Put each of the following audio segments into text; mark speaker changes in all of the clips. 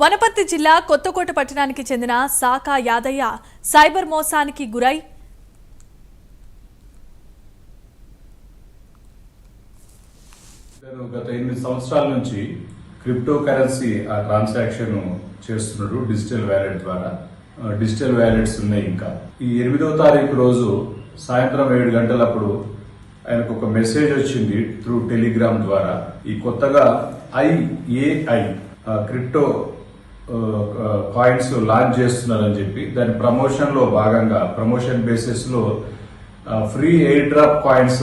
Speaker 1: వనపర్తి జిల్లా కొత్తకోట పట్టణానికి చెందిన సాకా యాదయ్య సైబర్ మోసానికి గురై
Speaker 2: గత ఎనిమిది సంవత్సరాల నుంచి క్రిప్టో కరెన్సీ ఆ ట్రాన్సాక్షన్ చేస్తున్నాడు డిజిటల్ వ్యాలెట్ ద్వారా. డిజిటల్ వ్యాలెట్స్ ఉన్నాయి ఇంకా. ఈ ఎనిమిదవ తారీఖు రోజు సాయంత్రం ఏడు గంటలప్పుడు ఆయనకు ఒక మెసేజ్ వచ్చింది త్రూ టెలిగ్రామ్ ద్వారా. ఈ కొత్తగా ఐఏఐ క్రిప్టో కాయిన్స్ లాంచ్ చేస్తున్నారని చెప్పి దాని ప్రమోషన్లో భాగంగా ప్రమోషన్ బేసిస్లో ఫ్రీ ఎయిర్ డ్రాప్ కాయిన్స్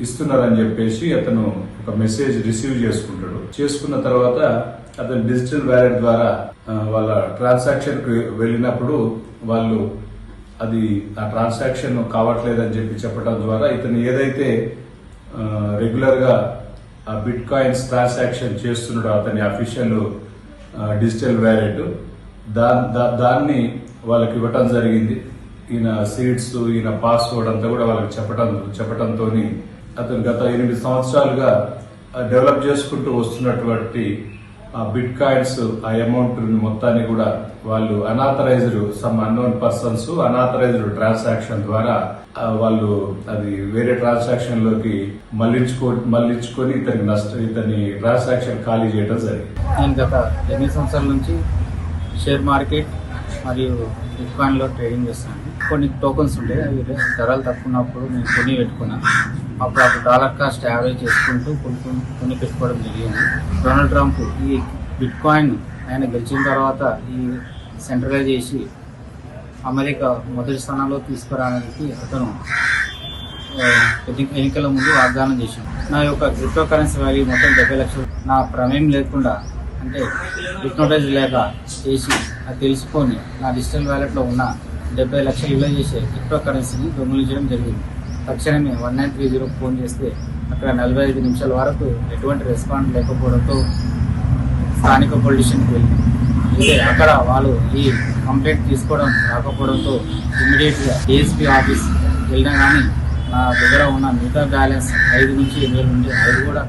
Speaker 2: ఇస్తున్నారని చెప్పేసి అతను ఒక మెసేజ్ రిసీవ్ చేసుకుంటాడు. చేసుకున్న తర్వాత అతను డిజిటల్ వ్యాలెట్ ద్వారా వాళ్ళ ట్రాన్సాక్షన్కి వెళ్ళినప్పుడు వాళ్ళు అది ఆ ట్రాన్సాక్షన్ కావట్లేదని చెప్పి చెప్పడం ద్వారా ఇతను ఏదైతే రెగ్యులర్గా ఆ బిట్ కాయిన్స్ ట్రాన్సాక్షన్ చేస్తున్నాడో అతని అఫీషియల్ డిజిటల్ వ్యాలెట్. దా దా- దాన్ని వాళ్ళకి ఇవ్వటం జరిగింది. ఈయన సీడ్స్ ఈయన పాస్వర్డ్ అంతా కూడా వాళ్ళకి చెప్పటం చెప్పడంతో అతను గత ఎనిమిది సంవత్సరాలుగా డెవలప్ చేసుకుంటూ వస్తున్నటువంటి ఆ బిట్ కాయిన్స్ ఆ అమౌంట్ మొత్తాన్ని కూడా వాళ్ళు unauthorised some unknown persons unauthorised transaction ద్వారా వాళ్ళు అది వేరే ట్రాన్సాక్షన్లోకి మళ్ళించుకో మళ్ళించుకొని ఇతని నష్ట ఇతని ట్రాన్సాక్షన్ ఖాళీ చేయడం జరిగింది.
Speaker 3: నేను గత ఎనిమిది సంవత్సరాల నుంచి షేర్ మార్కెట్ మరియు బిట్కాయిన్లో ట్రేడింగ్ చేస్తున్నాను. కొన్ని టోకన్స్ ఉండే అవి ధరలు తక్కువ ఉన్నప్పుడు నేను కొని పెట్టుకున్నాను అప్పుడు అప్పుడు డాలర్ కాస్ట్ యావరేజ్ చేసుకుంటూ కొన్ని కొని పెట్టుకోవడం జరిగింది. డొనాల్డ్ ట్రంప్ ఈ బిట్కాయిన్ ఆయన గెలిచిన తర్వాత ఈ సెంట్రలైజ్ చేసి అమెరికా మొదటి స్థానంలో తీసుకురావడానికి అతను ఎన్నికల ముందు వాగ్దానం చేశాను నా యొక్క క్రిప్టో కరెన్సీ వాల్యూ మొత్తం డెబ్బై లక్షలు. నా ప్రమేయం లేకుండా అంటే డిప్నోటైజ్ లేక చేసి అది తెలుసుకొని నా డిజిటల్ వ్యాలెట్లో ఉన్న డెబ్బై లక్షలు విలువ చేసే క్రిప్టో కరెన్సీని దొంగిలించడం జరిగింది. తక్షణమే one nine three zero phone చేస్తే అక్కడ నలభై ఐదు నిమిషాల వరకు ఎటువంటి రెస్పాన్స్ లేకపోవడంతో స్థానిక పొలిటీషియన్కి వెళ్ళి అయితే అక్కడ వాళ్ళు ఈ కంప్లైంట్ తీసుకోవడం రాకపోవడంతో ఇమ్మీడియట్గా ఏఎస్పీ ఆఫీస్ వెళ్ళినా కానీ నా దగ్గర ఉన్న మిగతా బ్యాలెన్స్ ఐదు నుంచి ఎనిమిది నుండి ఐదు కూడా